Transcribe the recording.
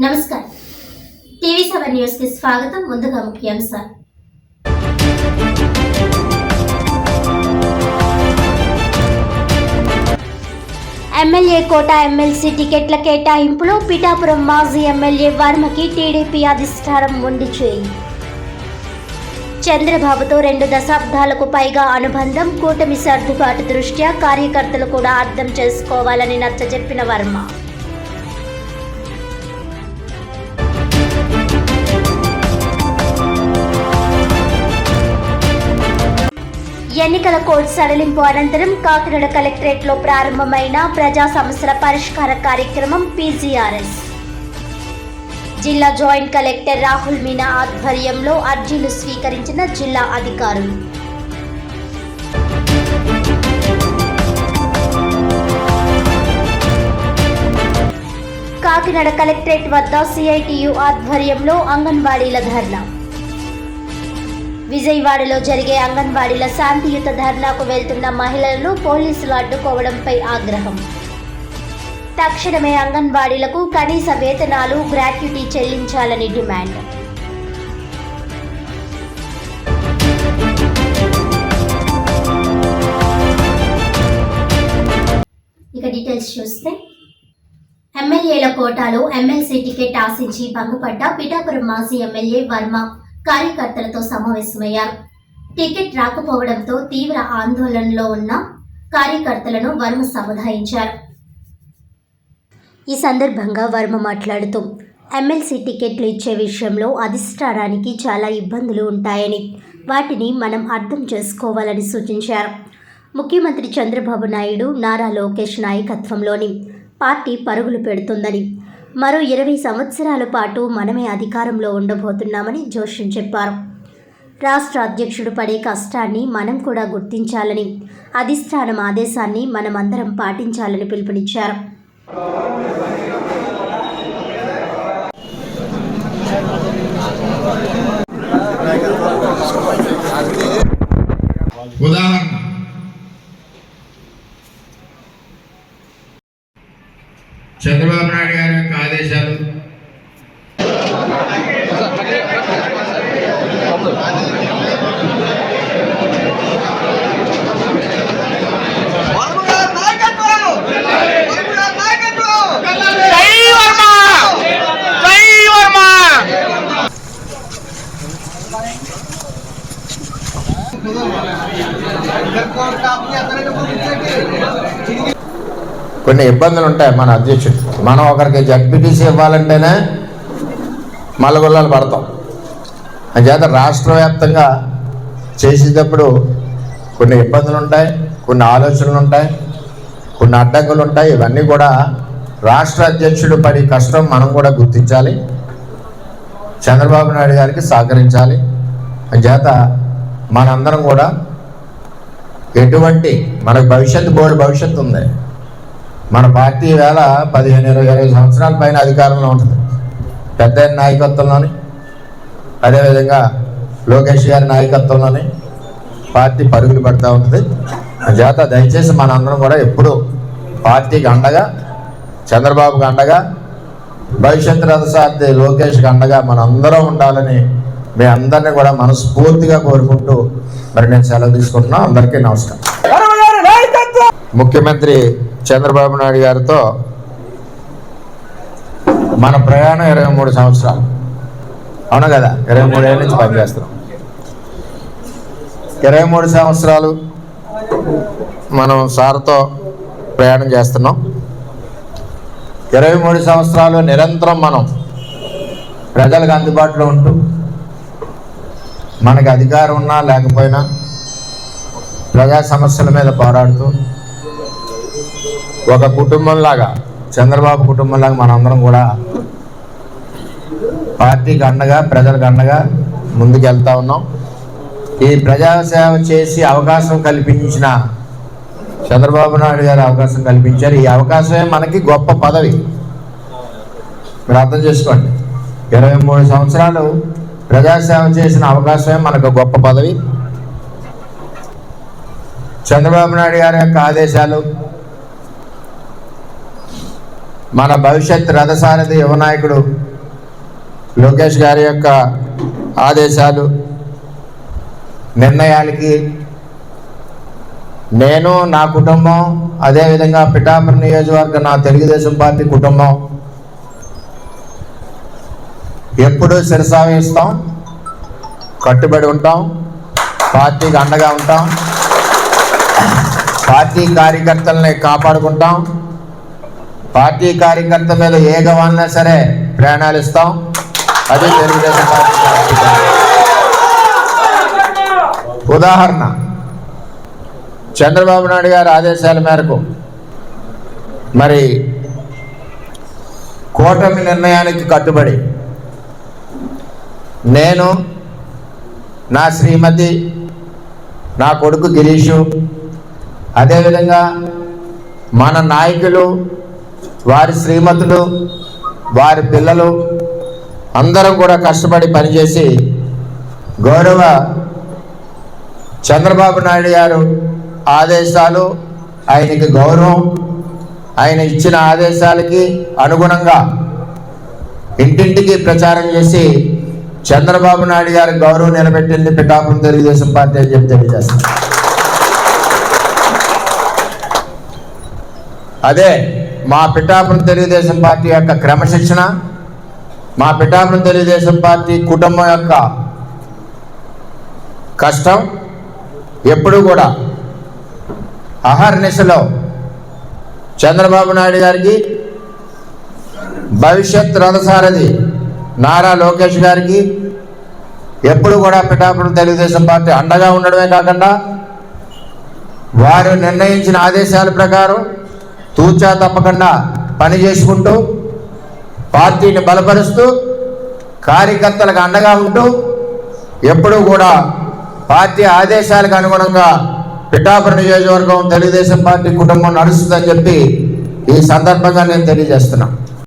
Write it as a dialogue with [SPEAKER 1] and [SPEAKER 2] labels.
[SPEAKER 1] నమస్కారం. TV seven న్యూస్కి స్వాగతం ముందుగా ముఖ్యాంశాలు. ఎమ్మెల్యే కోట ఎమ్మెల్సీ టికెట్ల కేటాయింపులో పిఠాపురం మాజీ ఎమ్మెల్యే వర్మకి టీడీపీ అధిష్టానం ఉండి చేయి. చంద్రబాబుతో రెండు దశాబ్దాలకు పైగా అనుబంధం కూటమి సర్దుబాటు దృష్ట్యా కార్యకర్తలు కూడా అర్థం చేసుకోవాలని నచ్చజెప్పిన వర్మ. ఎన్నికల కోడ్ సడలింపు అనంతరం కాకినాడ కలెక్టరేట్లో ప్రారంభమైన ప్రజా సమస్యల పరిష్కార కార్యక్రమం పీజీఆర్ఎస్. జిల్లా జాయింట్ కలెక్టర్ రాహుల్ మీనా ఆధ్వర్యంలో అర్జీలు స్వీకరించిన జిల్లా అధికారులు. కాకినాడ కలెక్టరేట్ వద్ద సిఐటియు ఆధ్వర్యంలో అంగన్వాడీల ధర్నా. విజయవాడలో జరిగే అంగన్వాడీల శాంతియుత ధర్నాకు వెళ్తున్న మహిళలను పోలీసులు అడ్డుకోవడంపై ఆగ్రహం. తక్షణమే అంగన్వాడీలకు కనీస వేతనాలు గ్రాట్యుటీ చెల్లించాలని డిమాండ్. ఇక డీటెయిల్స్ చూస్తే ఎమ్మెల్యేల కోటాలో ఎమ్మెల్సీ టికెట్ ఆశించి భంగపడ్డ పిఠాపురం మాజీ ఎమ్మెల్యే వర్మ కార్యకర్తలతో సమావేశమయ్యారు. టికెట్ రాకపోవడంతో తీవ్ర ఆందోళనలో ఉన్న కార్యకర్తలను వర్మ సముదాయించారు. ఈ సందర్భంగా వర్మ మాట్లాడుతూ ఎమ్మెల్సీ టికెట్లు ఇచ్చే విషయంలో అధిష్టానానికి చాలా ఇబ్బందులు ఉంటాయని వాటిని మనం అర్థం చేసుకోవాలని సూచించారు. ముఖ్యమంత్రి చంద్రబాబు నాయుడు నారా లోకేష్ నాయకత్వంలోని పార్టీ పరుగులు పెడుతుందని మరో ఇరవై సంవత్సరాల పాటు మనమే అధికారంలో ఉండబోతున్నామని జోషిన్ చెప్పారు. రాష్ట్ర అధ్యక్షుడు పడే కష్టాన్ని మనం కూడా గుర్తించాలని అధిష్టానం ఆదేశాన్ని మనమందరం పాటించాలని పిలుపునిచ్చారు.
[SPEAKER 2] ఉదాహరణ. చంద్రబాబు నాయుడు గారు
[SPEAKER 3] వర్మ
[SPEAKER 2] కొన్ని ఇబ్బందులు ఉంటాయి మన అధ్యక్షుడు మనం ఒకరికి జడ్పీటీసీ ఇవ్వాలంటేనే మల్లగొల్లాలు పడతాం. అంచేత రాష్ట్ర వ్యాప్తంగా చేసేటప్పుడు కొన్ని ఇబ్బందులు ఉంటాయి కొన్ని ఆలోచనలు ఉంటాయి కొన్ని అడ్డంకులు ఉంటాయి ఇవన్నీ కూడా రాష్ట్ర అధ్యక్షుడు పడి కష్టం మనం కూడా గుర్తించాలి. చంద్రబాబు నాయుడు గారికి సహకరించాలి. అంచేత మనందరం కూడా ఎటువంటి మనకు భవిష్యత్తు బోర్డు భవిష్యత్తు ఉంది. మన పార్టీ వేళ పదిహేను ఇరవై ఇరవై సంవత్సరాల పైన అధికారంలో ఉంటుంది. పెద్ద నాయకత్వంలోని అదేవిధంగా లోకేష్ గారి నాయకత్వంలోని పార్టీ పరుగులు పెడతా ఉంటుంది. చేత దయచేసి మనందరం కూడా ఎప్పుడు పార్టీకి అండగా చంద్రబాబుకి అండగా భవిష్యత్ రథసార్థి లోకేష్కి అండగా మనందరం ఉండాలని మీ అందరినీ కూడా మనస్ఫూర్తిగా కోరుకుంటూ మరి నేను సెలవు తీసుకుంటున్నా. అందరికీ నమస్కారం. ముఖ్యమంత్రి చంద్రబాబు నాయుడు గారితో మన ప్రయాణం ఇరవై మూడు సంవత్సరాలు. అవును కదా? ఇరవై మూడు ఏళ్ళ నుంచి పనిచేస్తున్నాం. ఇరవై మూడు సంవత్సరాలు మనం సార్తో ప్రయాణం చేస్తున్నాం. ఇరవై మూడు సంవత్సరాలు నిరంతరం మనం ప్రజలకు అందుబాటులో ఉంటూ మనకు అధికారం ఉన్నా లేకపోయినా ప్రజా సమస్యల మీద పోరాడుతూ ఒక కుటుంబంలాగా చంద్రబాబు కుటుంబంలాగా మనందరం కూడా పార్టీకి అండగా ప్రజలకు అండగా ముందుకు వెళ్తా ఉన్నాం. ఈ ప్రజాసేవ చేసి అవకాశం కల్పించిన చంద్రబాబు నాయుడు గారు అవకాశం కల్పించారు. ఈ అవకాశమే మనకి గొప్ప పదవి. మీరు అర్థం చేసుకోండి. ఇరవై మూడు సంవత్సరాలు ప్రజాసేవ చేసిన అవకాశమే మనకు గొప్ప పదవి. చంద్రబాబు నాయుడు గారి యొక్క ఆదేశాలు మన భవిష్యత్ రథసారథి యువ నాయకుడు లోకేష్ గారి యొక్క ఆదేశాలు నిర్ణయాలకి నేను నా కుటుంబం అదేవిధంగా పిఠాపురం నియోజకవర్గ నా తెలుగుదేశం పార్టీ కుటుంబం ఎప్పుడూ శిరసావిస్తాం కట్టుబడి ఉంటాం పార్టీకి అండగా ఉంటాం పార్టీ కార్యకర్తల్ని కాపాడుకుంటాం. పార్టీ కార్యకర్త మీద ఏ గవన్నా సరే ప్రయాణాలు ఇస్తాం. అది తెలుగుదేశం పార్టీ ఉదాహరణ చంద్రబాబు నాయుడు గారి ఆదేశాల మేరకు మరి కూటమి నిర్ణయానికి కట్టుబడి నేను నా శ్రీమతి నా కొడుకు గిరీషు అదేవిధంగా మన నాయకులు వారి శ్రీమతులు వారి పిల్లలు అందరం కూడా కష్టపడి పనిచేసి గౌరవ చంద్రబాబు నాయుడు గారు ఆదేశాలు ఆయనకి గౌరవం ఆయన ఇచ్చిన ఆదేశాలకి అనుగుణంగా ఇంటింటికి ప్రచారం చేసి చంద్రబాబు నాయుడు గారి గౌరవం నిలబెట్టింది పిఠాపురం తెలుగుదేశం పార్టీ అని చెప్పి తెలియజేస్తాను అదే మా పిఠాపురం తెలుగుదేశం పార్టీ యొక్క క్రమశిక్షణ మా పిఠాపురం తెలుగుదేశం పార్టీ కుటుంబం యొక్క కష్టం ఎప్పుడూ కూడా అహర్నిశలో చంద్రబాబు నాయుడు గారికి భవిష్యత్ రథసారథి నారా లోకేష్ గారికి ఎప్పుడు కూడా పిఠాపురం తెలుగుదేశం పార్టీ అండగా ఉండడమే కాకుండా వారు నిర్ణయించిన ఆదేశాల ప్రకారం తూచా తప్పకుండా పని చేసుకుంటూ పార్టీని బలపరుస్తూ కార్యకర్తలకు అండగా ఉంటూ ఎప్పుడూ కూడా పార్టీ ఆదేశాలకు అనుగుణంగా పిఠాపురం నియోజకవర్గం తెలుగుదేశం పార్టీ కుటుంబం నడుస్తుందని చెప్పి ఈ సందర్భంగా నేను తెలియజేస్తున్నాను.